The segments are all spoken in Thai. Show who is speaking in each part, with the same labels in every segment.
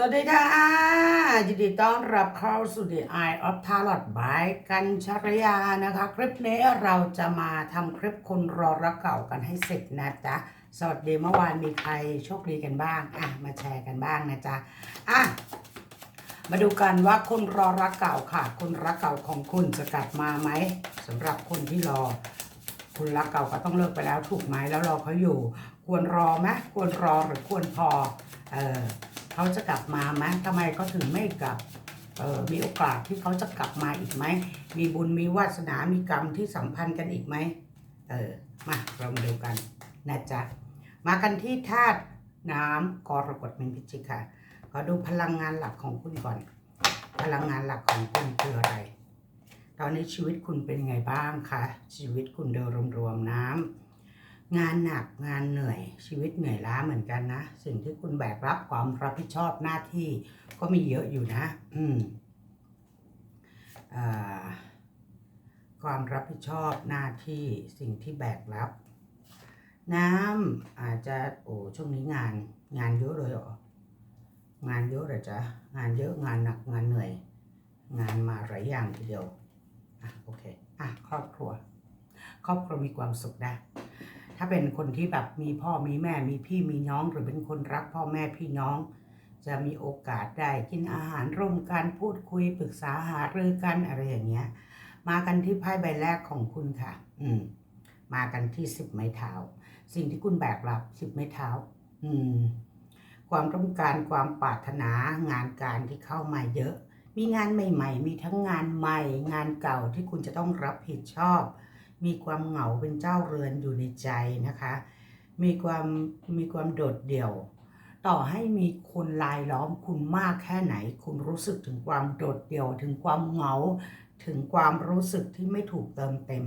Speaker 1: สวัสดีค่ะยินดีต้อนรับเข้าสู่ The Eye of Tarot by กันชรยานะคะ คลิปนี้เราจะมาทำคลิปคนรอรักเก่ากันให้เสร็จนะจ๊ะ สวัสดีเมื่อวานมีใครโชคดีกันบ้าง อะ มาแชร์กันบ้างนะจ๊ะ อะ มาดูกันว่าคนรอรักเก่าค่ะ คนรักเก่าของคุณจะกลับมาไหมสำหรับคนที่รอคุณรักเก่าก็ต้องเลิกไปแล้วถูกไหมแล้วรอเขาอยู่ ควรรอไหมควรรอหรือควรพอ เออ เขาจะกลับมาไหมทำไมเขาถึงไม่กลับเออมีโอกาสที่เขาจะกลับมาอีกไหม มีบุญมีวาสนา มีกรรมที่สัมพันธ์กันอีกไหมเออ มาเรามาดูกันนะจ๊ะ มากันที่ธาตุน้ำกรกฎเป็นพิจิกค่ะขอดูพลังงานหลักของคุณก่อน พลังงานหลักของคุณคืออะไร ตอนนี้ชีวิตคุณเป็นไงบ้างคะ ชีวิตคุณโดยรวมๆน้ำ งานหนักงานเหนื่อยชีวิตเหนื่อยล้าเหมือนกันนะ สิ่งที่คุณแบกรับความรับผิดชอบหน้าที่ก็มีเยอะอยู่นะ อืมอความรับผิดชอบหน้าที่สิ่งที่แบกรับ น้ำอาจจะโอ้ช่วงนี้งาน งานเยอะเลยเหรองานเยอะเลยจ๊ะงานเยอะงานหนักงานเหนื่อย งานมาหลายอย่างทีเดียวอะโอเคอะครอบครัว ครอบครัวมีความสุขได้ ถ้าเป็นคนที่แบบมีพ่อมีแม่มีพี่มีน้อง หรือเป็นคนรักพ่อแม่พี่น้อง จะมีโอกาสได้กินอาหารร่วมกันพูดคุยปรึกษาหารือกันอะไรอย่างเงี้ย มากันที่ไพ่ใบแรกของคุณค่ะ อืม มากันที่สิบไม้เท้า สิ่งที่คุณแบกรับสิบไม้เท้า อืม ความต้องการความปรารถนางานการที่เข้ามาเยอะ มีงานใหม่ ๆ มีทั้งงานใหม่ งานเก่าที่คุณจะต้องรับผิดชอบ มีความเหงาเป็นเจ้าเรือนอยู่ในใจนะคะ มีความมีความโดดเดี่ยว ต่อให้มีคนลายล้อมคุณมากแค่ไหน คุณรู้สึกถึงความโดดเดี่ยวถึงความเหงาถึงความรู้สึกที่ไม่ถูกเติมเต็ม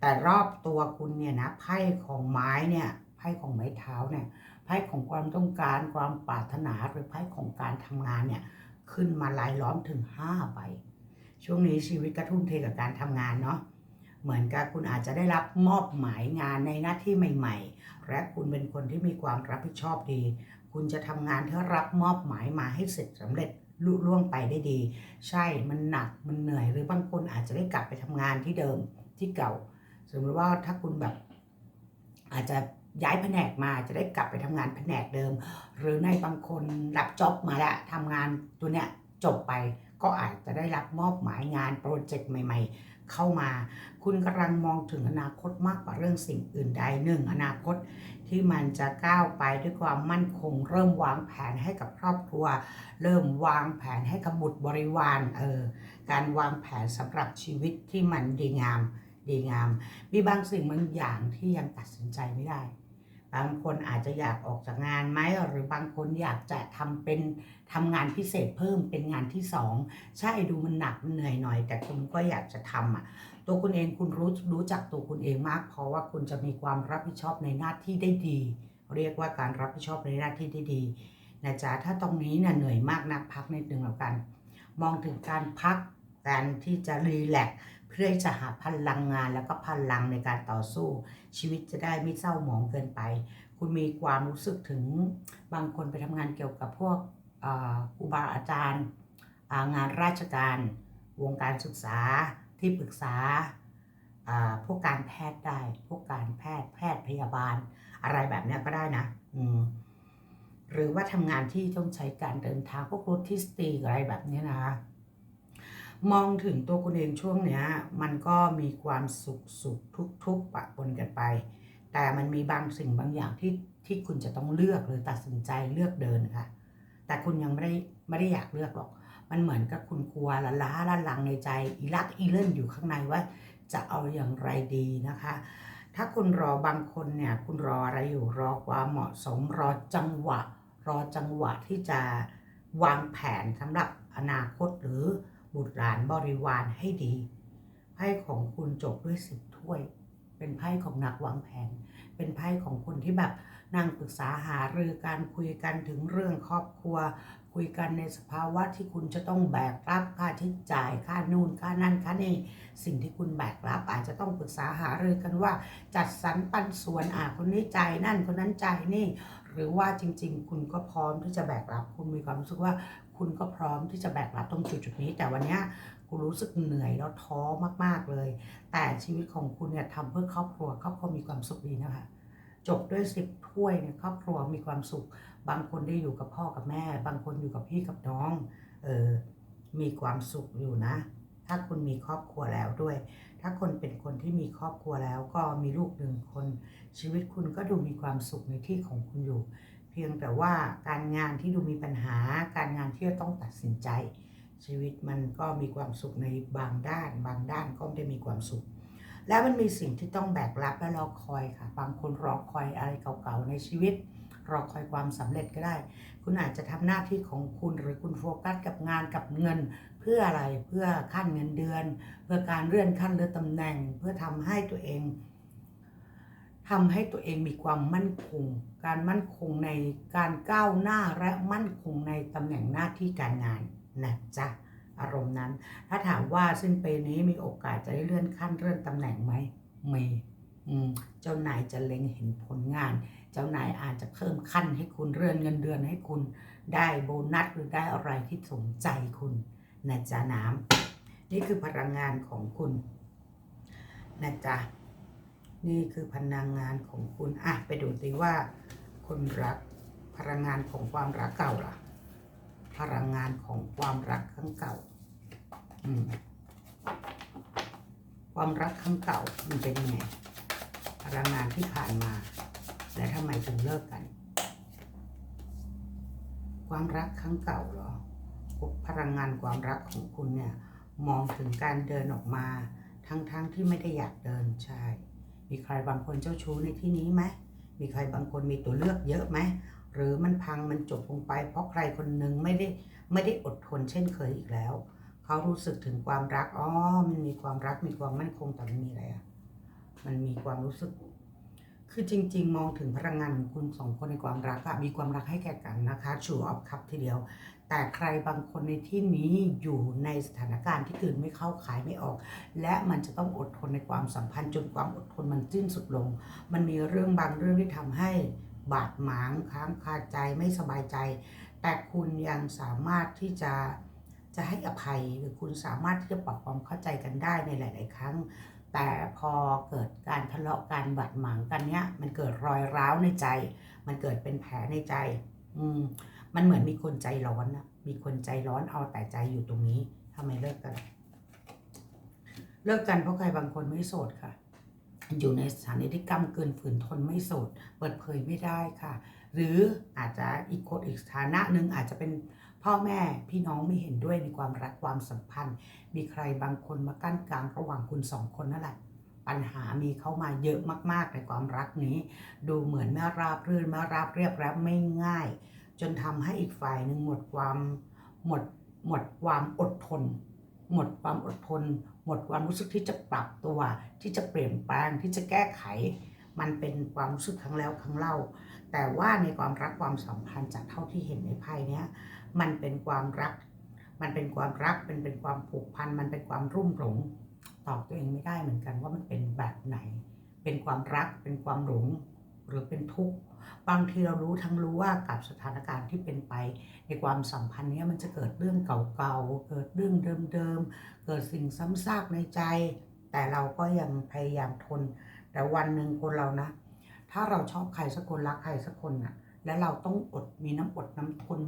Speaker 1: แต่รอบตัวคุณเนี่ยนะไพ่ของไม้เนี่ยไพ่ของไม้เท้าเนี่ยไพ่ของความต้องการความปรารถนาหรือไพ่ของการทำงานเนี่ยขึ้นมาลายล้อมถึง5ใบช่วงนี้ชีวิตก็ทุ่มเทกับการทำงานเนาะ เหมือนกับคุณอาจจะได้รับมอบหมายงานในหน้าที่ใหม่ ๆ และคุณเป็นคนที่มีความรับผิดชอบดี คุณจะทำงานเพื่รับมอบหมายมาให้เสร็จสำเร็จลุล่วงไปได้ดี ใช่มันหนักมันเหนื่อย หรือบางคนอาจจะได้กลับไปทำงานที่เดิมที่เก่า สมมติว่าถ้าคุณแบบ อาจจะย้ายแผนกมาจะได้กลับไปทำงานแผนกเดิม หรือในบางคนรับจ็อบมาแล้วทำงานตัวเนี้ยจบไปก็อาจจะได้รับมอบหมายงานโปรเจกต์ใหม่ ๆ เข้ามา คุณกำลังมองถึงอนาคตมากกว่าเรื่องสิ่งอื่นใดหนึ่งอนาคตที่มันจะก้าวไปด้วยความมั่นคง เริ่มวางแผนให้กับครอบครัว เริ่มวางแผนให้กับบุตรบริวารเออการวางแผนสำหรับชีวิตที่มันดีงามดีงาม มีบางสิ่งบางอย่างที่ยังตัดสินใจไม่ได้ บางคนอาจจะอยากออกจากงานไหมหรือบางคนอยากจะทำเป็นทำงานพิเศษเพิ่มเป็นงานที่สองใช่ดูมันหนักมันเหนื่อยหน่อย แต่คุณก็อยากจะทำอะตัวคุณเองคุณรู้รู้จักตัวคุณเองมาก เพราะว่าคุณจะมีความรับผิดชอบในหน้าที่ได้ดี เรียกว่าการรับผิดชอบในหน้าที่ได้ดีนะจ๊ะถ้าตรงนี้เนี่ยเหนื่อยมากนักพักนิดนึงแล้วกัน มองถึงการพักการที่จะรีแลก เพื่อจะหาพลังงานแล้วก็พลังในการต่อสู้ ชีวิตจะได้ไม่เศร้าหมองเกินไป คุณมีความรู้สึกถึงบางคนไปทำงานเกี่ยวกับพวกอ่าครูบาอาจารย์งานราชการ วงการศึกษาที่ปรึกษาพวกการแพทย์ได้ พวกการแพทย์แพทย์พยาบาล อะไรแบบนี้ก็ได้นะหรือว่าทำงานที่ต้องใช้การเดินทางพวกรถทิสตีอะไรแบบนี้นะคะ มองถึงตัวคุณเองช่วงเนี้ย มันก็มีความสุขสุขทุกทุกปะปนกันไป แต่มันมีบางสิ่งบางอย่างที่ที่คุณจะต้องเลือกหรือตัดสินใจเลือกเดินค่ะ แต่คุณยังไม่ได้ไม่ได้อยากเลือกหรอก มันเหมือนกับคุณกลัวละล้าละลังในใจอีลักอีเล่นอยู่ข้างในว่าจะเอาอย่างไรดีนะคะ ถ้าคุณรอบางคนเนี่ยคุณรออะไรอยู่รอความเหมาะสมรอจังหวะ รอจังหวะที่จะวางแผนสำหรับอนาคตหรือ บุตรหลานบริวารให้ดีไพ่ของคุณจบด้วยสิบถ้วย เป็นไพ่ของนักวางแผน เป็นไพ่ของคนที่แบบนั่งปรึกษาหารือการคุยกันถึงเรื่องครอบครัว คุยกันในสภาวะที่คุณจะต้องแบกรับค่าใช้จ่ายค่านู่นค่านั่นค่านี่สิ่งที่คุณแบกรับอาจจะต้องปรึกษาหารือกันว่า จัดสรรปันส่วนอ่าคนนี้จ่ายนั่นคนนั้นจ่ายนี่ หรือว่าจริง ๆ คุณก็พร้อมที่จะแบกรับคุณมีความรู้สึกว่า คุณก็พร้อมที่จะแบกรับตรงจุดจุดนี้ แต่วันนี้คุณรู้สึกเหนื่อยแล้วท้อมาก ๆเลย แต่ชีวิตของคุณเนี่ยทำเพื่อครอบครัว ครอบครัวมีความสุขดีนะคะจบด้วยสิบถ้วยเนี่ยครอบครัวมีความสุข บางคนได้อยู่กับพ่อกับแม่ บางคนอยู่กับพี่กับน้องเออมีความสุขอยู่นะ ถ้าคุณมีครอบครัวแล้วด้วย ถ้าคนเป็นคนที่มีครอบครัวแล้วก็มีลูกหนึ่งคน ชีวิตคุณก็ดูมีความสุขในที่ของคุณอยู่ เพียงแต่ว่าการงานที่ดูมีปัญหาการงานที่จะต้องตัดสินใจ ชีวิตมันก็มีความสุขในบางด้าน บางด้านก็ไม่ได้มีความสุข แล้วมันมีสิ่งที่ต้องแบกรับและรอคอยค่ะ บางคนรอคอยอะไรเก่าๆในชีวิต รอคอยความสำเร็จก็ได้ คุณอาจจะทำหน้าที่ของคุณหรือคุณโฟกัสกับงานกับเงิน เพื่ออะไรเพื่อขั้นเงินเดือน เพื่อการเลื่อนขั้นเลื่อนตำแหน่ง เพื่อทำให้ตัวเอง ทำให้ตัวเองมีความมั่นคง การมั่นคงในการก้าวหน้าและมั่นคงในตำแหน่งหน้าที่การงานนะจ๊ะอารมณ์นั้น ถ้าถามว่าสิ้นปีนี้มีโอกาสจะได้เลื่อนขั้นเลื่อนตำแหน่งไหมมีอืมเจ้านายจะเล็งเห็นผลงาน เจ้านายอาจจะเพิ่มขั้นให้คุณเลื่อนเงินเดือนให้คุณได้โบนัสหรือได้อะไรที่สมใจคุณนะจ๊ะน้ำนี่คือพลังงานของคุณนะจ๊ะ นี่คือพลังงานของคุณอะไปดูสิว่าคนรักพลังงานของความรักเก่าล่ะ พลังงานของความรักครั้งเก่า อืมความรักครั้งเก่ามันเป็นยังไงพลังงานที่ผ่านมา และทำไมถึงเลิกกัน ความรักครั้งเก่าเหรอพลังงานความรักของคุณเนี่ย มองถึงการเดินออกมา ทั้งๆทที่ไม่ได้อยากเดินใช่ มีใครบางคนเจ้าชู้ในที่นี้ไหมมีใครบางคนมีตัวเลือกเยอะไหมหรือมันพังมันจบลงไป เพราะใครคนหนึ่งไม่ได้ไม่ได้อดทนเช่นเคยอีกแล้ว เขารู้สึกถึงความรักอ๋อมันมีความรักมีความมั่นคงแต่มันมีอะไรอะมันมีความรู้สึก คือจริง ๆ มองถึงพลังงานของคุณสองคนในความรักอะมีความรักให้แก่กันนะคะชูออฟคัพทีเดียว แต่ใครบางคนในที่นี้อยู่ในสถานการณ์ที่ตื่นไม่เข้าขายไม่ออก และมันจะต้องอดทนในความสัมพันธ์จนความอดทนมันสิ้นสุดลง มันมีเรื่องบางเรื่องที่ทำให้บาดหมางค้างคาใจไม่สบายใจ แต่คุณยังสามารถที่จะจะให้อภัยหรือคุณสามารถที่จะปรับความเข้าใจกันได้ในหลาย ๆ ครั้ง แต่พอเกิดการทะเลาะกันบาดหมางกันเนี้ยมันเกิดรอยร้าวในใจ มันเกิดเป็นแผลในใจ อืม มันเหมือนมีคนใจร้อนนะมีคนใจร้อนเอาแต่ใจอยู่ตรงนี้ทำไมเลิกกัน เลิกกันเพราะใครบางคนไม่โสดค่ะ อยู่ในสถานีที่กำเกินฝืนทนไม่โสด เปิดเผยไม่ได้ค่ะ หรืออาจจะอีกคนอีกสถานะหนึ่งอาจจะเป็นพ่อแม่พี่น้องไม่เห็นด้วยในความรักความสัมพันธ์ มีใครบางคนมากั้นกลางระหว่างคุณสองคนนั่นแหละปัญหามีเข้ามาเยอะมาก ๆ ในความรักนี้ ดูเหมือนไม่ราบรื่นไม่ราบเรียบและไม่ง่าย จนทำให้อีกฝ่ายหนึ่งหมดความหมดหมดความอดทน หมดความอดทน หมดความรู้สึกที่จะปรับตัว ที่จะเปลี่ยนแปลงที่จะแก้ไข มันเป็นความรู้สึกครั้งแล้วครั้งเล่า แต่ว่าในความรักความสัมพันธ์จากเท่าที่เห็นในไพ่เนี้ยมันเป็นความรัก มันเป็นความรักเป็นเป็นความผูกพันมันเป็นความรุ่มหลงตอบตัวเองไม่ได้เหมือนกันว่ามันเป็นแบบไหน เป็นความรักเป็นความหลง หรือเป็นทุกข์บางทีเรารู้ทั้งรู้ว่ากับสถานการณ์ที่เป็นไป ในความสัมพันธ์นี้มันจะเกิดเรื่องเก่าๆ เกิดเรื่องเดิมๆ เกิดสิ่งซ้ำซากในใจ แต่เราก็ยังพยายามทน แต่วันหนึ่งคนเรานะ ถ้าเราชอบใครสักคนรักใครสักคนน่ะ แล้วเราต้องอดมีน้ำอดน้ำทน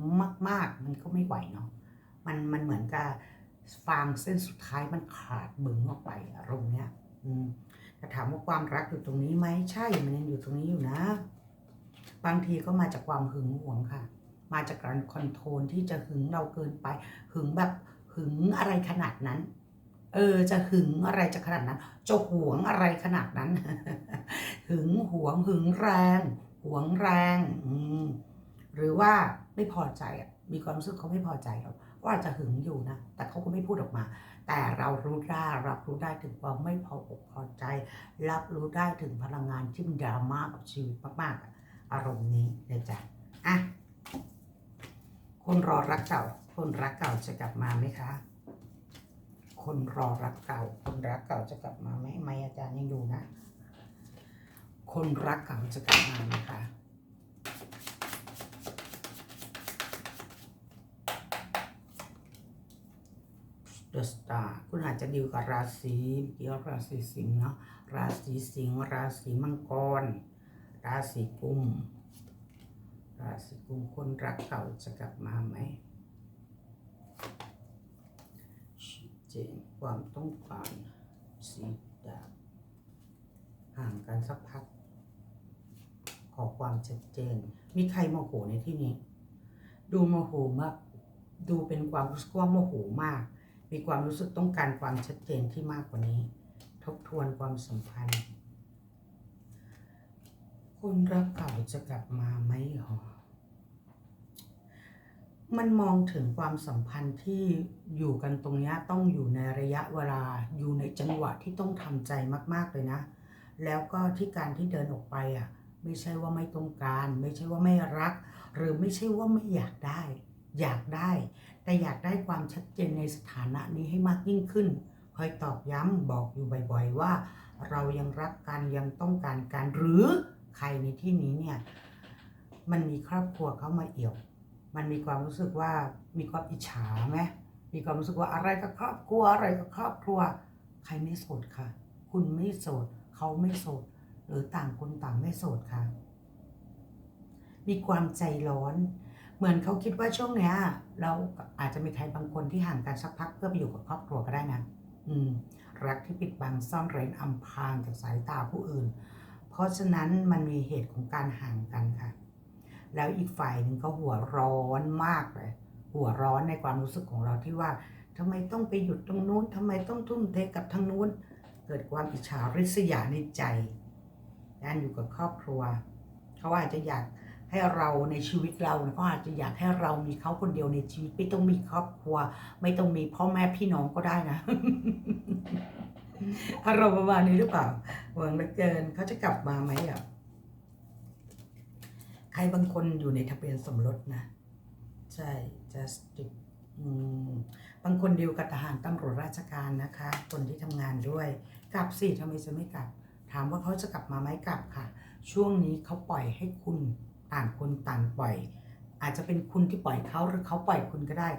Speaker 1: มาก ๆ มันก็ไม่ไหวเนาะ มันมันเหมือนกับฟางเส้นสุดท้ายมันขาดบึงออกไปอารมณ์เนี้ย อืม แต่ถามว่าความรักอยู่ตรงนี้ไหมใช่มันยังอยู่ตรงนี้อยู่นะ บางทีก็มาจากความหึงหวงค่ะ มาจากการคอนโทรลที่จะหึงเราเกินไป หึงแบบหึงอะไรขนาดนั้น เออ จะหึงอะไรจะขนาดนั้น จะหวงอะไรขนาดนั้น หึงหวงหึงแรง หวงแรง อืมหรือว่าไม่พอใจอะ มีความรู้สึกเขาไม่พอใจเรา ว่าอาจจะหึงอยู่นะ แต่เขาก็ไม่พูดออกมา แต่เรารู้ได้รับรู้ได้ถึงความไม่พออกพอใจ รับรู้ได้ถึงพลังงานที่มันดราม่ากับชีวิตมากๆ อารมณ์นี้เลยจ้ะอะคนรอรักเก่า คนรักเก่าจะกลับมาไหมคะ คนรอรักเก่า คนรักเก่าจะกลับมาไหมไม่อาจารย์ยังดูนะ คนรักเก่าจะกลับมาไหมคะ เดอะสตาร์คุณอาจจะดีลกับราศีเกี่ยวกับราศีสิงห์เนาะราศีสิงห์ราศีมังกร ราศีกุม ราศีกุมคนรักเก่าจะกลับมาไหมชัดเจนความต้องการสีดาบห่างกันสักพัก ขอความชัดเจน มีใครโมโหในที่นี้ ดูโมโหมากดูเป็นความรู้สึกว่าโมโหมาก มีความรู้สึกต้องการความชัดเจนที่มากกว่านี้ ทบทวนความสัมพันธ์ คนรักเก่าจะกลับมาไหมหรอมันมองถึงความสัมพันธ์ที่อยู่กันตรงนี้ต้องอยู่ในระยะเวลาอยู่ในจังหวะที่ต้องทำใจมากๆเลยนะ แล้วก็ที่การที่เดินออกไปอะ ไม่ใช่ว่าไม่ต้องการ ไม่ใช่ว่าไม่รัก หรือไม่ใช่ว่าไม่อยากได้ อยากได้ แต่อยากได้ความชัดเจนในสถานะนี้ให้มากยิ่งขึ้น คอยตอกย้ำบอกอยู่บ่อยๆว่า เรายังรักกันยังต้องการกันหรือใครในที่นี้เนี่ยมันมีครอบครัวเข้ามาเอี่ยว มันมีความรู้สึกว่ามีความอิจฉาไหมมีความรู้สึกว่าอะไรกับครอบครัวอะไรกับครอบครัว ใครไม่โสดค่ะ คุณไม่โสด เขาไม่โสด หรือต่างคนต่างไม่โสดค่ะ มีความใจร้อน เหมือนเขาคิดว่าช่วงเนี้ย เราอาจจะมีใครบางคนที่ห่างกันสักพักเพื่อไปอยู่กับครอบครัวก็ได้นะ อืม รักที่ปิดบังซ่อนเร้นอำพรางจากสายตาผู้อื่น เพราะฉะนั้นมันมีเหตุของการห่างกันค่ะ แล้วอีกฝ่ายหนึ่งก็หัวร้อนมากเลย หัวร้อนในความรู้สึกของเราที่ว่าทำไมต้องไปหยุดตรงนู้นทำไมต้องทุ่มเทกับทางนู้น เกิดความอิจฉาริษยาในใจ การอยู่กับครอบครัว เขาอาจจะอยาก ให้เราในชีวิตเราเขาอาจจะอยากให้เรามีเขาคนเดียวในชีวิตไม่ต้องมีครอบครัว ไม่ต้องมีพ่อแม่พี่น้องก็ได้นะอารมณ์ประมาณนี้หรือเปล่าหวังเหลือเกินเขาจะกลับมาไหมอะใครบางคนอยู่ในทะเบียนสมรสนะ ใช่ just บางคนดีลกับทหารตำรวจราชการนะคะ คนที่ทำงานด้วยกลับสิทำไมจะไม่กลับ ถามว่าเขาจะกลับมาไหมกลับค่ะ ช่วงนี้เขาปล่อยให้คุณ ต่างคนต่างปล่อย อาจจะเป็นคุณที่ปล่อยเขาหรือเขาปล่อยคุณก็ได้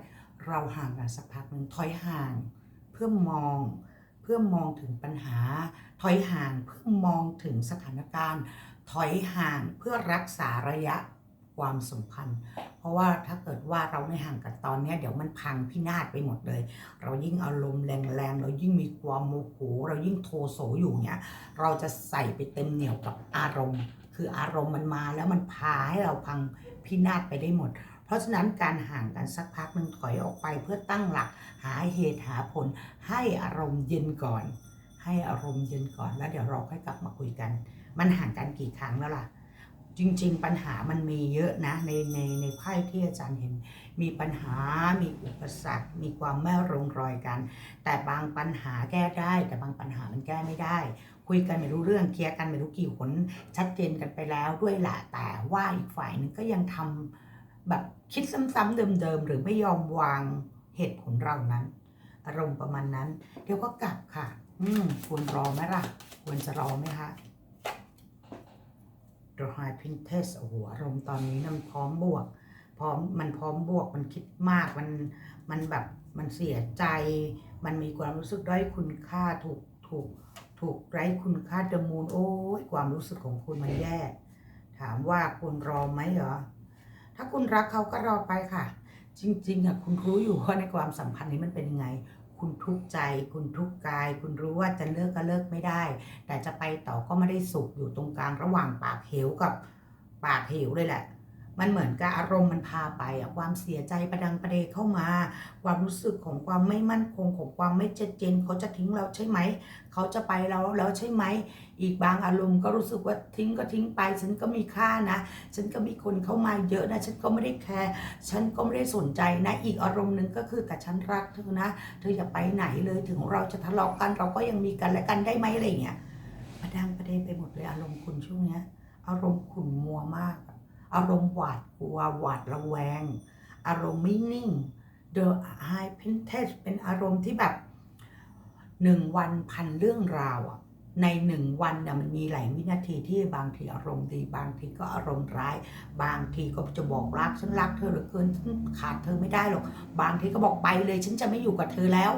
Speaker 1: เราห่างกันสักพักหนึ่งถอยห่าง เพื่อมอง เพื่อมองถึงปัญหา ถอยห่างเพื่อมองถึงสถานการณ์ ถอยห่างเพื่อรักษาระยะความสัมพันธ์ เพราะว่าถ้าเกิดว่าเราไม่ห่างกันตอนนี้เดี๋ยวมันพังพินาศไปหมดเลย เรายิ่งอารมณ์แรงๆ เรายิ่งมีความโมโห เรายิ่งโทโสอยู่เนี้ยเราจะใส่ไปเต็มเหนี่ยวกับอารมณ์ คืออารมณ์มันมาแล้วมันพาให้เราพังพินาศไปได้หมด เพราะฉะนั้นการห่างกันสักพักหนึ่งถอยออกไปเพื่อตั้งหลักหาเหตุหาผล ให้อารมณ์เย็นก่อน ให้อารมณ์เย็นก่อนแล้วเดี๋ยวเราค่อยกลับมาคุยกัน มันห่างกันกี่ครั้งแล้วล่ะ จริง ๆ ปัญหามันมีเยอะนะ ในในในไพ่ที่อาจารย์เห็น มีปัญหา มีอุปสรรค มีความไม่ลงรอยกัน แต่บางปัญหาแก้ได้ แต่บางปัญหามันแก้ไม่ได้ คุยกันไม่รู้เรื่องเคลียร์กันไม่รู้กี่หนชัดเจนกันไปแล้วด้วยแหละแต่ว่าอีกฝ่ายหนึงก็ยังทำแบบคิดซ้ำๆเดิมๆหรือไม่ยอมวางเหตุผลเรานั้น อารมณ์ประมาณนั้น เดี๋ยวก็กลับค่ะ อืมควรรอไหมล่ะ ควรจะรอไหมคะ The High Princess โอ้โหอารมณ์ตอนนี้นะมันพร้อมบวก พร้อมมันพร้อมบวกมันคิดมากมันมันแบบมันเสียใจ มันมีความรู้สึกด้อยคุณค่าถูกถูกถูกไร้คุณค่าเดมูนโอ้ยความรู้สึกของคุณมันแย่ถามว่าคุณรอไหมเหรอ ถ้าคุณรักเขาก็รอไปค่ะ จริง ๆอะคุณรู้อยู่ว่าในความสัมพันธ์นี้มันเป็นยังไง คุณทุกข์ใจ คุณทุกข์กาย คุณรู้ว่าจะเลิกก็เลิกไม่ได้ แต่จะไปต่อก็ไม่ได้สุขอยู่ตรงกลางระหว่างปากเหวกับปากเหวเลยแหละ มันเหมือนกับอารมณ์มันพาไปอะความเสียใจประดังประเดเข้ามา ความรู้สึกของความไม่มั่นคงของความไม่ชัดเจนเขาจะทิ้งเราใช่ไหม เขาจะไปเราแล้วใช่ไหม อีกบางอารมณ์ก็รู้สึกว่าทิ้งก็ทิ้งไป ฉันก็มีค่านะ ฉันก็มีคนเข้ามาเยอะนะ ฉันก็ไม่ได้แคร์ ฉันก็ไม่ได้สนใจนะ อีกอารมณ์หนึ่งก็คือแต่ฉันรักเธอนะ เธออย่าไปไหนเลย ถึงเราจะทะเลาะกัน เราก็ยังมีกันและกันได้ไหมอะไรอย่างเงี้ยประดังประเดไปหมดเลยอารมณ์คุณช่วงเนี้ย อารมณ์ขุ่นมัวมาก อารมณ์หวาดกลัวหวาดระแวง อารมณ์ไม่นิ่ง The High Princess เป็นอารมณ์ที่แบบหนึ่งวันพันเรื่องราวอะในหนึ่งวันเนี่ยมันมีหลายวินาทีที่บางทีอารมณ์ดี บางทีก็อารมณ์ร้าย บางทีก็จะบอกรักฉันรักเธอเหลือเกินฉันขาดเธอไม่ได้หรอก บางทีก็บอกไปเลย ฉันจะไม่อยู่กับเธอแล้ว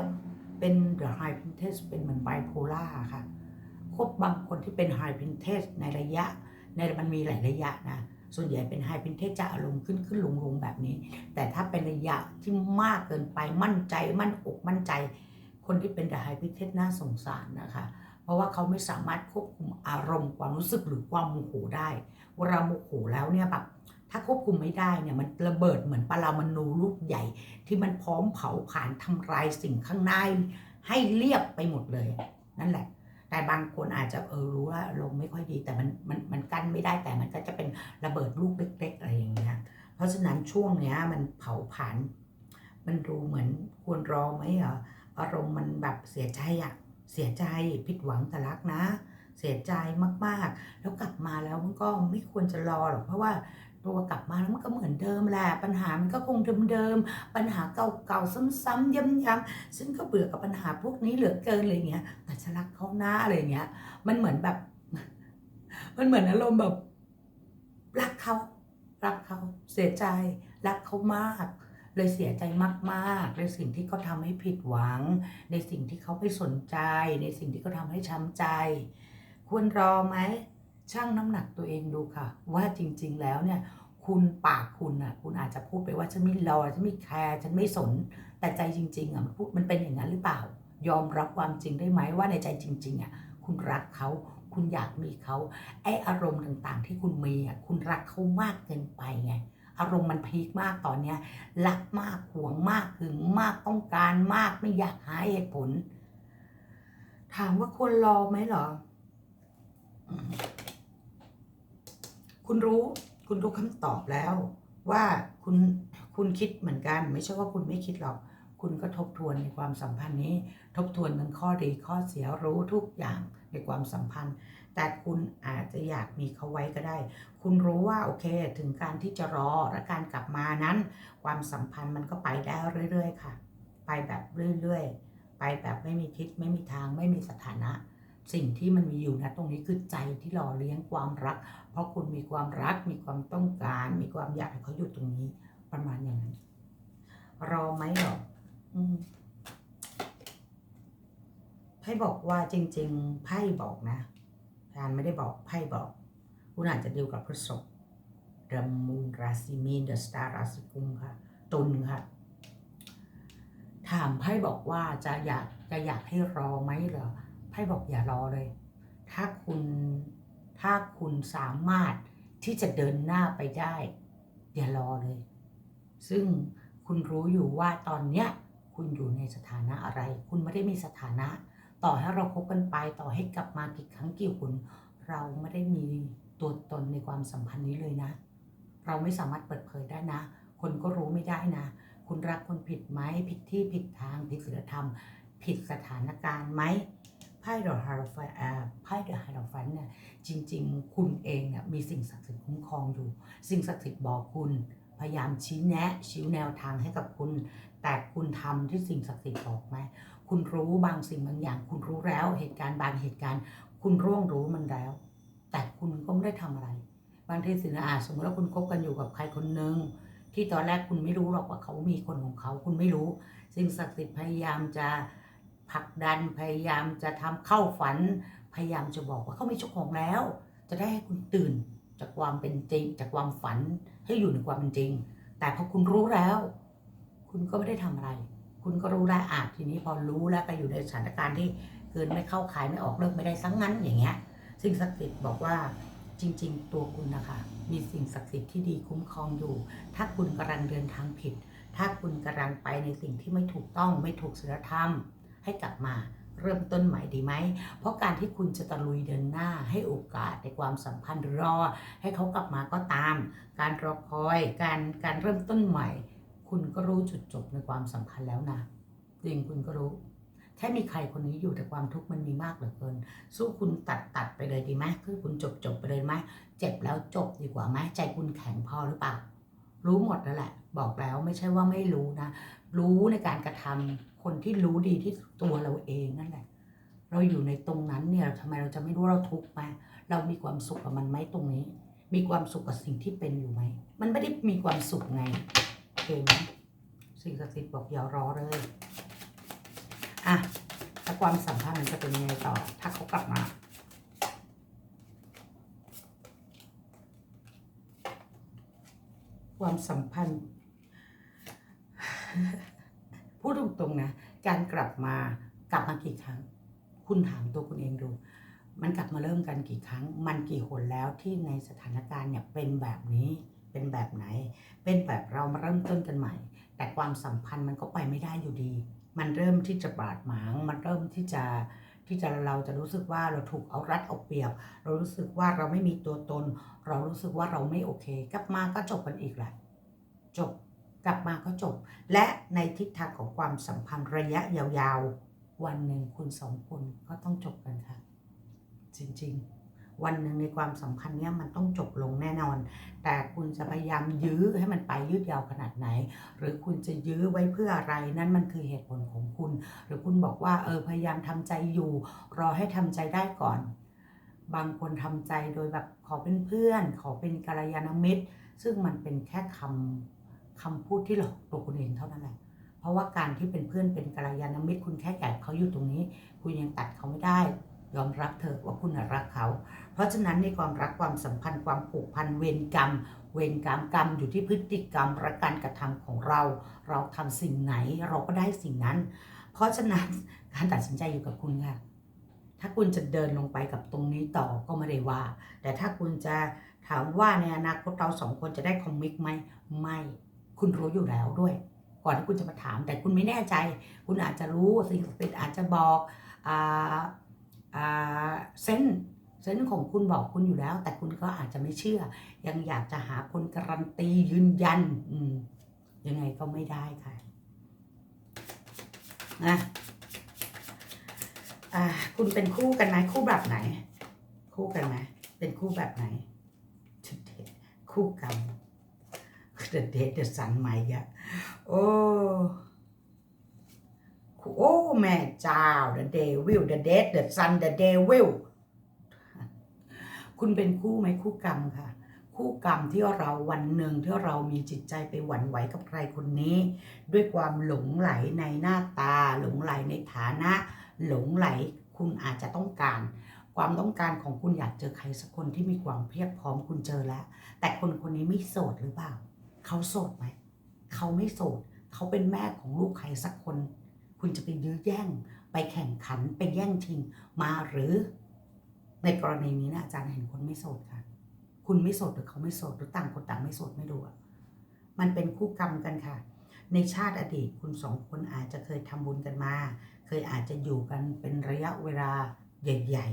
Speaker 1: เป็น the high princess เป็นเหมือนไบโพล่าค่ะคบบางคนที่เป็น high princess ในระยะในมันมีหลายระยะนะ ส่วนใหญ่เป็น high princess จะอารมณ์ขึ้นขึ้นลงลงแบบนี้ แต่ถ้าเป็นระยะที่มากเกินไปมั่นใจมั่นอกมั่นใจ คนที่เป็น the high princess น่าสงสารนะคะ เพราะว่าเขาไม่สามารถควบคุมอารมณ์ความรู้สึกหรือความโมโหได้เวลาโมโหแล้วเนี่ยแบบถ้าควบคุมไม่ได้เนี่ยมันระเบิดเหมือนปรามาณูลูกใหญ่ ที่มันพร้อมเผาผลาญทำลายสิ่งข้างในให้เรียบไปหมดเลย นั่นแหละ แต่บางคนอาจจะเออรู้ว่าลมไม่ค่อยดีแต่มันมันมันกั้นไม่ได้แต่มันก็จะ ระเบิดลูกเล็กๆอะไรอย่างเงี้ย เพราะฉะนั้นช่วงเนี้ยมันเผาผลาญมันดูเหมือนควรรอไหมเหรออารมณ์มันแบบเสียใจอะเสียใจผิดหวังแต่รักนะ เสียใจมากๆ แล้วกลับมาแล้วมันก็ไม่ควรจะรอหรอกเพราะว่าตัวกลับมาแล้วมันก็เหมือนเดิมแหละปัญหามันก็คงเดิมๆปัญหาเก่าๆซ้ำๆย้ำๆฉันก็เบื่อกับปัญหาพวกนี้เหลือเกินอะไรเงี้ยแต่ฉันรักเขาหน้าอะไรเงี้ย มันเหมือนแบบ มันเหมือนอารมณ์แบบ รักเขารักเขาเสียใจ รักเขามาก เลยเสียใจมากๆในสิ่งที่เขาทำให้ผิดหวัง ในสิ่งที่เขาไม่สนใจ ในสิ่งที่เขาทำให้ช้ำใจ ควรรอไหมชั่งน้ำหนักตัวเองดูค่ะ ว่าจริง ๆ แล้วเนี่ยคุณปากคุณอะคุณอาจจะพูดไปว่าฉันไม่รอฉันไม่แคร์ฉันไม่สน แต่ใจจริง ๆอะมันพูดมันเป็นอย่างนั้นหรือเปล่า ยอมรับความจริงได้ไหมว่าในใจจริง ๆอะคุณรักเขา คุณอยากมีเขาไออารมณ์ต่างๆ ที่คุณมีอะคุณรักเขามากเกินไปไงอารมณ์มันพีคมากตอนเนี้ยรักมากหวงมากหึงมากต้องการมากไม่อยากหาเหตุผล ถามว่าควรรอไหมหรอ คุณรู้ คุณรู้คำตอบแล้ว ว่าคุณคุณคิดเหมือนกัน ไม่ใช่ว่าคุณไม่คิดหรอก คุณก็ทบทวนในความสัมพันธ์นี้ ทบทวนมันข้อดีข้อเสียรู้ทุกอย่าง ในความสัมพันธ์ แต่คุณอาจจะอยากมีเขาไว้ก็ได้ คุณรู้ว่าโอเค ถึงการที่จะรอและการกลับมานั้น ความสัมพันธ์มันก็ไปได้เรื่อย ๆ ค่ะ ไปแบบเรื่อยๆ ไปแบบไม่มีทิศไม่มีทางไม่มีสถานะสิ่งที่มันมีอยู่นะตรงนี้คือใจที่หล่อเลี้ยงความรัก เพราะคุณมีความรัก มีความต้องการ มีความอยากให้เขาอยู่ตรงนี้ ประมาณอย่างนั้น รอไหมหรออืม ไพ่บอกว่าจริง ๆ ไพ่บอกนะอาจารย์ไม่ได้บอกไพ่บอก คุณอาจจะดีลกับพฤษภเดอะมูนราศีมีนเดอะสตาร์ราศีกุมค่ะ ตุลค่ะ ถามไพ่บอกว่าจะอยากจะอยากให้รอไหมเหรอ ไพ่บอกอย่ารอเลย ถ้าคุณถ้าคุณสามารถที่จะเดินหน้าไปได้ อย่ารอเลย ซึ่งคุณรู้อยู่ว่าตอนเนี้ยคุณอยู่ในสถานะอะไร คุณไม่ได้มีสถานะ ต่อให้เราคบกันไปต่อให้กลับมากี่ครั้งกี่คนเราไม่ได้มีตัวตนในความสัมพันธ์นี้เลยนะ เราไม่สามารถเปิดเผยได้นะ คนก็รู้ไม่ได้นะ คุณรักคนผิดไหมผิดที่ผิดทางผิดศีลธรรม ผิดสถานการณ์ไหมไพ่เดอะฮาร์ฟันไพ่เดอะฮาร์ฟันเนี่ยจริง ๆ คุณเองเนี่ยมีสิ่งศักดิ์สิทธิ์คุ้มครองอยู่ สิ่งศักดิ์สิทธิ์บอกคุณพยายามชี้แนะชี้แนวทางให้กับคุณ แต่คุณทำที่สิ่งศักดิ์สิทธิ์บอกไหม คุณรู้บางสิ่งบางอย่าง คุณรู้แล้วเหตุการณ์บางเหตุการณ์ คุณร่วงรู้มันแล้ว แต่คุณก็ไม่ได้ทำอะไร บางทีสินะอาสมมติว่าคุณคบกันอยู่กับใครคนหนึ่งที่ตอนแรกคุณไม่รู้หรอกว่าเขามีคนของเขาคุณไม่รู้สิ่งศักดิ์สิทธิ์พยายามจะผลักดันพยายามจะทำเข้าฝัน พยายามจะบอกว่าเขามีเจ้าของแล้ว จะได้ให้คุณตื่นจากความเป็นจริง จากความฝันให้อยู่ในความเป็นจริง แต่พอคุณรู้แล้ว คุณก็ไม่ได้ทำอะไร คุณก็รู้แล้วอาทีนี้พอรู้แล้วก็อยู่ในสถานการณ์ที่เกินไม่เข้าขายไม่ออกเลิกไม่ได้สังงั้นอย่างเงี้ยสิ่งศักดิ์สิทธิ์บอกว่าจริง ๆ ตัวคุณนะคะมีสิ่งศักดิ์สิทธิ์ที่ดีคุ้มครองอยู่ ถ้าคุณกำลังเดินทางผิด ถ้าคุณกำลังไปในสิ่งที่ไม่ถูกต้องไม่ถูกศีลธรรม ให้กลับมาเริ่มต้นใหม่ดีไหม เพราะการที่คุณจะตะลุยเดินหน้าให้โอกาสในความสัมพันธ์รอ ให้เขากลับมาก็ตาม การรอคอย การการเริ่มต้นใหม่ คุณก็รู้จุดจบในความสัมพันธ์แล้วนะจริงคุณก็รู้ แค่มีใครคนนี้อยู่แต่ความทุกข์มันมีมากเหลือเกิน สู้คุณตัดตัดไปเลยดีไหมคือคุณจบจบไปเลยไหมเจ็บแล้วจบดีกว่าไหมใจคุณแข็งพอหรือเปล่า รู้หมดแล้วแหละ บอกแล้วไม่ใช่ว่าไม่รู้นะ รู้ในการกระทำคนที่รู้ดีที่ตัวเราเองนั่นแหละ เราอยู่ในตรงนั้นเนี่ยทำไมเราจะไม่รู้เราทุกข์ไหมเรามีความสุขกับมันไหมตรงนี้ มีความสุขกับสิ่งที่เป็นอยู่ไหม มันไม่ได้มีความสุขไง เคไหมสิ่งศักดิ์สิทธิ์บอกอย่ารอเลย อะถ้าความสัมพันธ์มันจะเป็นยังไงต่อ ถ้าเขากลับมา ความสัมพันธ์ พูดตรงๆนะ การกลับมากลับมากี่ครั้ง คุณถามตัวคุณเองดูมันกลับมาเริ่มกันกี่ครั้ง มันกี่หนแล้วที่ในสถานการณ์เนี่ยเป็นแบบนี้ เป็นแบบไหน เป็นแบบเรามาเริ่มต้นกันใหม่ แต่ความสัมพันธ์มันก็ไปไม่ได้อยู่ดี มันเริ่มที่จะบาดหมาง มันเริ่มที่จะที่จะเราจะรู้สึกว่าเราถูกเอารัดเอาเปรียบ เรารู้สึกว่าเราไม่มีตัวตน เรารู้สึกว่าเราไม่โอเค กลับมาก็จบกันอีกแหละจบกลับมาก็จบ และในทิศทางของความสัมพันธ์ระยะยาวๆ วันหนึ่งคุณสองคนก็ต้องจบกันค่ะ จริง ๆ วันหนึ่งในความสัมพันธ์เนี้ยมันต้องจบลงแน่นอน แต่คุณจะพยายามยื้อให้มันไปยืดยาวขนาดไหน หรือคุณจะยื้อไว้เพื่ออะไรนั่นมันคือเหตุผลของคุณ หรือคุณบอกว่าเออพยายามทำใจอยู่ รอให้ทำใจได้ก่อน บางคนทำใจโดยแบบขอเป็นเพื่อน ขอเป็นกัลยาณมิตร ซึ่งมันเป็นแค่คำคำพูดที่หลอกตัวคุณเองเท่านั้นแหละเพราะว่าการที่เป็นเพื่อนเป็นกัลยาณมิตร คุณแค่แอบเขาอยู่ตรงนี้ คุณยังตัดเขาไม่ได้ยอมรับเถอะว่าคุณรักเขา เพราะฉะนั้นในความรักความสัมพันธ์ความผูกพันเวรกรรม เวรกรรมกรรมอยู่ที่พฤติกรรมและการกระทำของเรา เราทำสิ่งไหนเราก็ได้สิ่งนั้น เพราะฉะนั้นการตัดสินใจอยู่กับคุณค่ะถ้าคุณจะเดินลงไปกับตรงนี้ต่อก็ไม่ได้ว่า แต่ถ้าคุณจะถามว่าในอนาคตเราสองคนจะได้คอมมิกไหมไม่ คุณรู้อยู่แล้วด้วย ก่อนที่คุณจะมาถาม แต่คุณไม่แน่ใจ คุณอาจจะรู้สิ่งศักดิ์สิทธิ์อาจจะบอกเซนส์ เซนส์ของคุณบอกคุณอยู่แล้ว แต่คุณก็อาจจะไม่เชื่อ ยังอยากจะหาคนการันตียืนยัน อืม ยังไงก็ไม่ได้ค่ะนะอ่า คุณเป็นคู่กันไหมคู่แบบไหน คู่กันไหมเป็นคู่แบบไหนชุดเดคู่กรรมเดเดทเดสันใหม่อะโอ้โอ้แม่เจ้า the devil the dead the sun the devil คุณเป็นคู่ไหมคู่กรรมค่ะ คู่กรรมที่เราวันหนึ่งที่เรามีจิตใจไปหวั่นไหวกับใครคนนี้ ด้วยความหลงไหลในหน้าตา หลงไหลในฐานะ หลงไหลคุณอาจจะต้องการ ความต้องการของคุณอยากเจอใครสักคนที่มีความเพียบพร้อมคุณเจอแล้ว แต่คนคนนี้ไม่โสดหรือเปล่า เขาโสดไหมเขาไม่โสด เขาเป็นแม่ของลูกใครสักคน คุณจะไปยื้อแย่ง ไปแข่งขันไปแย่งชิงมาหรือ ในกรณีนี้นะอาจารย์เห็นคนไม่โสดค่ะ คุณไม่โสดหรือเขาไม่โสดหรือต่างคนต่างไม่โสดไม่รู้อะมันเป็นคู่กรรมกันค่ะ ในชาติอดีตคุณสองคนอาจจะเคยทำบุญกันมา เคยอาจจะอยู่กันเป็นระยะเวลาใหญ่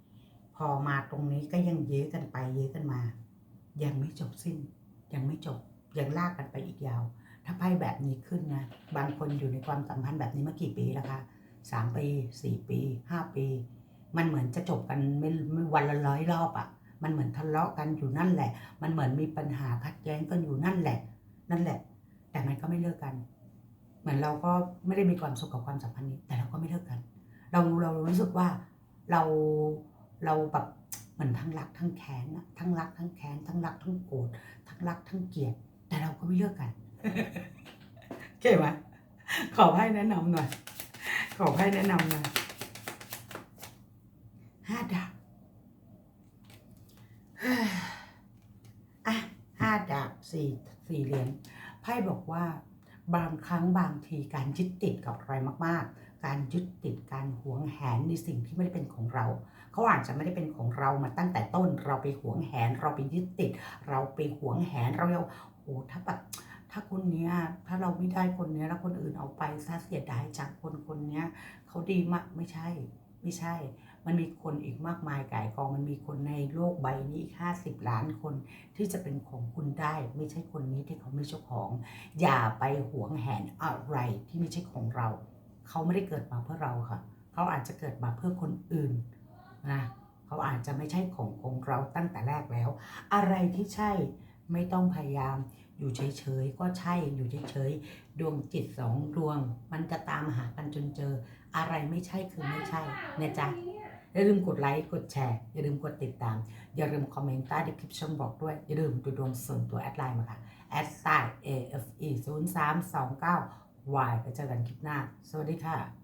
Speaker 1: ๆ พอมาตรงนี้ก็ยังเยื้อกันไปเยื้อกันมา ยังไม่จบสิ้น ยังไม่จบยังลากกันไปอีกยาว ถ้าไพ่แบบนี้ขึ้นนะ บางคนอยู่ในความสัมพันธ์แบบนี้มากี่ปีแล้วคะสามปีสี่ปีห้าปี มันเหมือนจะจบกันไม่ไม่วันละร้อยรอบอะ่ะ มันเหมือนทะเลาะกันอยู่นั่นแหละ มันเหมือนมีปัญหาขัดแย้งกันอยู่นั่นแหละ นั่นแหละ แต่มันก็ไม่เลิกกัน เหมือนเราก็ไม่ได้มีความสุขกับความสัมพันธ์นี้ แต่เราก็ไม่เลิกกัน เราเรารู้สึกว่าเราเราแบบเหมือนทั้งรักทั้งแค้นอะทั้งรักทั้งแค้นทั้งรักทั้งโกรธทั้งรักทั้งเกลียด แต่เราก็ไม่เลิกกันเก๋ไหมขอให้แนะนำหน่อยขอให้แนะนำหน่อยห้าดาบ อะห้าดาบ สี่สี่เหรียญไพ่บอกว่าบางครั้งบางทีการยึดติดกับอะไรมากๆ การยึดติดการหวงแหนในสิ่งที่ไม่ได้เป็นของเรา เขาอาจจะไม่ได้เป็นของเรามาตั้งแต่ต้น เราไปหวงแหน เราไปยึดติด เราไปหวงแหนเราเอาโอ้ถ้าแบบถ้าคนเนี้ยถ้าเราไม่ได้คนเนี้ยแล้วคนอื่นเอาไปซะเสียดายจากคนคนเนี้ยเขาดีมากไม่ใช่ ไม่ใช่ มันมีคนอีกมากมายก่ายกอง มันมีคนในโลกใบนี้อีกห้าสิบล้านคนที่จะเป็นของคุณได้ ไม่ใช่คนนี้ที่เขาไม่ใช่เจ้าของ อย่าไปหวงแหนอะไรที่ไม่ใช่ของเรา เขาไม่ได้เกิดมาเพื่อเราค่ะ เขาอาจจะเกิดมาเพื่อคนอื่นนะเขาอาจจะไม่ใช่ของของเราตั้งแต่แรกแล้ว อะไรที่ใช่ไม่ต้องพยายามอยู่เฉยๆ ก็ใช่อยู่เฉยๆ ดวงจิตสองดวง มันจะตามหากันจนเจอ อะไรไม่ใช่คือไม่ใช่นะจ๊ะอย่าลืมกดไลค์กดแชร์ อย่าลืมกดติดตาม อย่าลืมคอมเมนต์ใต้ดีคลิปชั่นบอกด้วย อย่าลืมดูดวงส่วนตัวแอดไลน์มาค่ะแอดไซน์ AFE 0 3 2 9 Y ไปเจอกันคลิปหน้า สวัสดีค่ะ